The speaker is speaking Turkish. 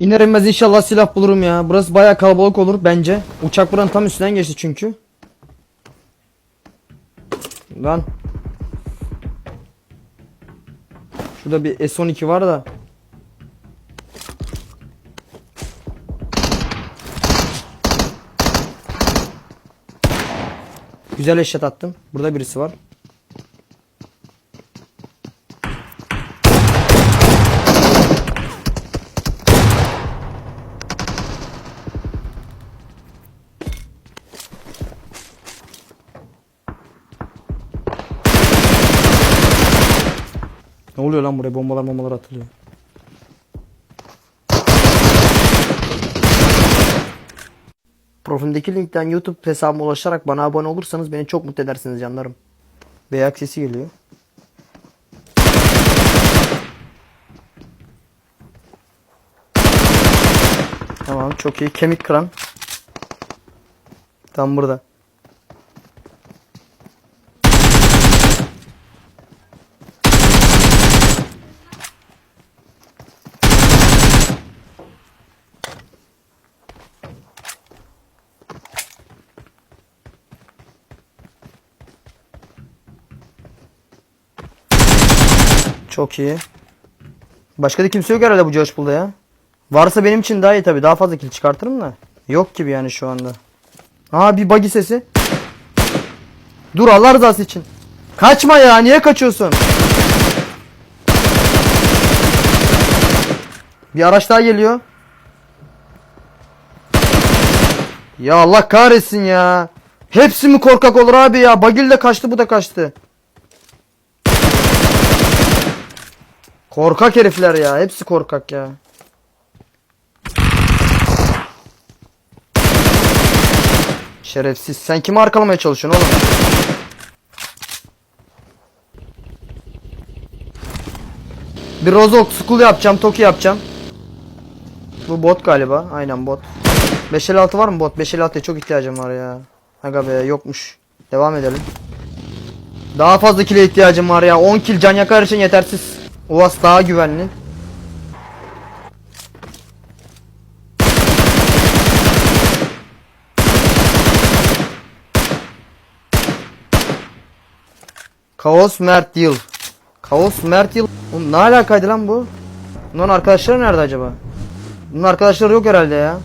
İner inmez inşallah silah bulurum ya. Burası baya kalabalık olur bence. Uçak buranın tam üstünden geçti çünkü. Lan. Şurada bir S12 var da. Güzel eşyat attım. Burada birisi var. Ne oluyor lan buraya bombalar bombalar atılıyor. Profilimdeki linkten YouTube hesabıma ulaşarak bana abone olursanız beni çok mutlu edersiniz canlarım. Beyak sesi geliyor. Tamam çok iyi. Kemik kıran. Tam burada. Çok iyi. Başka da kimse yok herhalde bu Josh Pool'da ya. Varsa benim için daha iyi tabi. Daha fazla kill çıkartırım da. Yok gibi yani şu anda. Aa bir buggy sesi. Dur Allah rızası için. Kaçma ya niye kaçıyorsun? Bir araç daha geliyor. Ya Allah kahretsin ya. Hepsi mi korkak olur abi ya? Bagil de kaçtı bu da kaçtı. Korkak herifler ya. Hepsi korkak ya. Şerefsiz. Sen kimi arkalamaya çalışıyorsun oğlum? Bir Rozok School yapacağım. Toki yapacağım. Bu bot galiba. Aynen bot. 556 var mı bot? 556'ya çok ihtiyacım var ya. Aga be yokmuş. Devam edelim. Daha fazla kile ihtiyacım var ya. 10 kill can yakar için yetersiz. Uvas daha güvenli. Kaos Mert Yıl. Kaos Mert Yıl. Oğlum ne alakaydı lan bu? Bunların arkadaşları nerede acaba? Bunun arkadaşları yok herhalde ya.